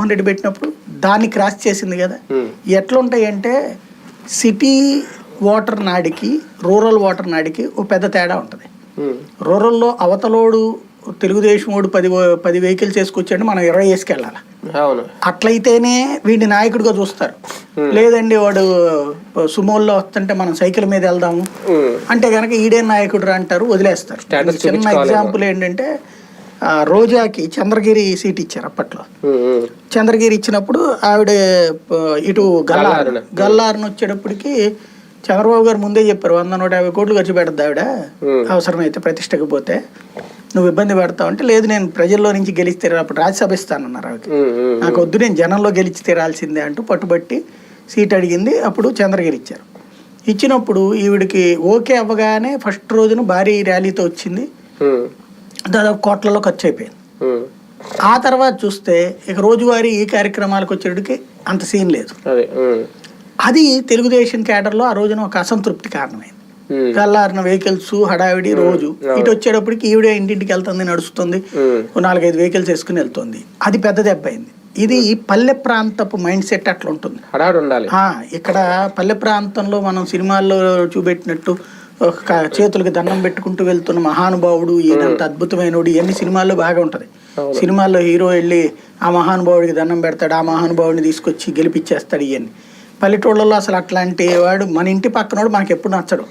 జగన్మోహన్ రెడ్డి పెట్టినప్పుడు దాన్ని క్రాస్ చేసింది కదా. ఉమ్, ఎట్లుంటాయి అంటే సిటీ వాటర్ నాడికి రూరల్ వాటర్ నాడికి ఓ పెద్ద తేడా ఉంటుంది. రూరల్లో అవతలోడు తెలుగుదేశం వాడు పది పది వెహికల్స్ వేసుకొచ్చాడు మనం ఇరవై వేసుకెళ్ళాలి. అట్లయితేనే వీడిని నాయకుడిగా చూస్తారు. లేదండి వాడు సుమోల్లో వస్తుంటే మనం సైకిల్ మీద వెళ్దాము. అంటే కనుక ఈడే నాయకుడు అంటారు వదిలేస్తారు. చిన్న. ఎగ్జాంపుల్ ఏంటంటే రోజాకి చంద్రగిరి సీట్ ఇచ్చారు అప్పట్లో. చంద్రగిరి ఇచ్చినప్పుడు ఆవిడ ఇటు గల్లారు గల్లారున. వచ్చేటప్పటికి చంద్రబాబు గారు ముందే చెప్పారు వంద నూట యాభై కోట్లు ఖర్చు పెడద్దు ఆవిడ. అవసరమైతే ప్రతిష్టకు పోతే. నువ్వు ఇబ్బంది పెడతావు అంటే లేదు నేను ప్రజల్లో నుంచి గెలిస్తే అప్పుడు రాజ్యసభ ఇస్తానన్నారు ఆవిడకి. నాకు వద్దు నేను జనంలో గెలిచి తీరాల్సిందే అంటూ పట్టుబట్టి సీట్ అడిగింది. అప్పుడు చంద్రగిరి ఇచ్చారు. ఇచ్చినప్పుడు ఈవిడికి ఓకే అవ్వగానే ఫస్ట్ రోజున భారీ ర్యాలీతో వచ్చింది. దాదాపు కోట్లలో ఖర్చు అయిపోయింది ఆ తర్వాత చూస్తే ఇక రోజువారీ ఈ కార్యక్రమాలకు వచ్చేటికి అంత సీన్ లేదు. అదే తెలుగుదేశం కేడర్లో ఆ రోజున ఒక అసంతృప్తి కారణమైంది. ఉమ్, గల్లారిన వెహికల్స్ హడావిడి రోజు ఇటు వచ్చేటప్పటికి ఈవిడే ఇంటింటికి వెళ్తుంది నడుస్తుంది నాలుగైదు వెహికల్స్ వేసుకుని వెళ్తుంది. అది పెద్ద దెబ్బ అయింది. ఇది పల్లె ప్రాంతపు మైండ్ సెట్ అట్లా ఉంటుంది ఇక్కడ పల్లె ప్రాంతంలో మనం సినిమాల్లో చూపెట్టినట్టు చేతులకి దండం పెట్టుకుంటూ వెళ్తున్న మహానుభావుడు ఈయనంత అద్భుతమైనడు ఇవన్నీ సినిమాల్లో బాగా ఉంటది. సినిమాల్లో హీరో వెళ్ళి ఆ మహానుభావుడికి దండం పెడతాడు ఆ మహానుభావుడిని తీసుకొచ్చి గెలిపించేస్తాడు ఇవన్నీ పల్లెటూళ్ళలో అసలు అట్లాంటి వాడు మన ఇంటి పక్కనోడు మనకి ఎప్పుడు నచ్చడు.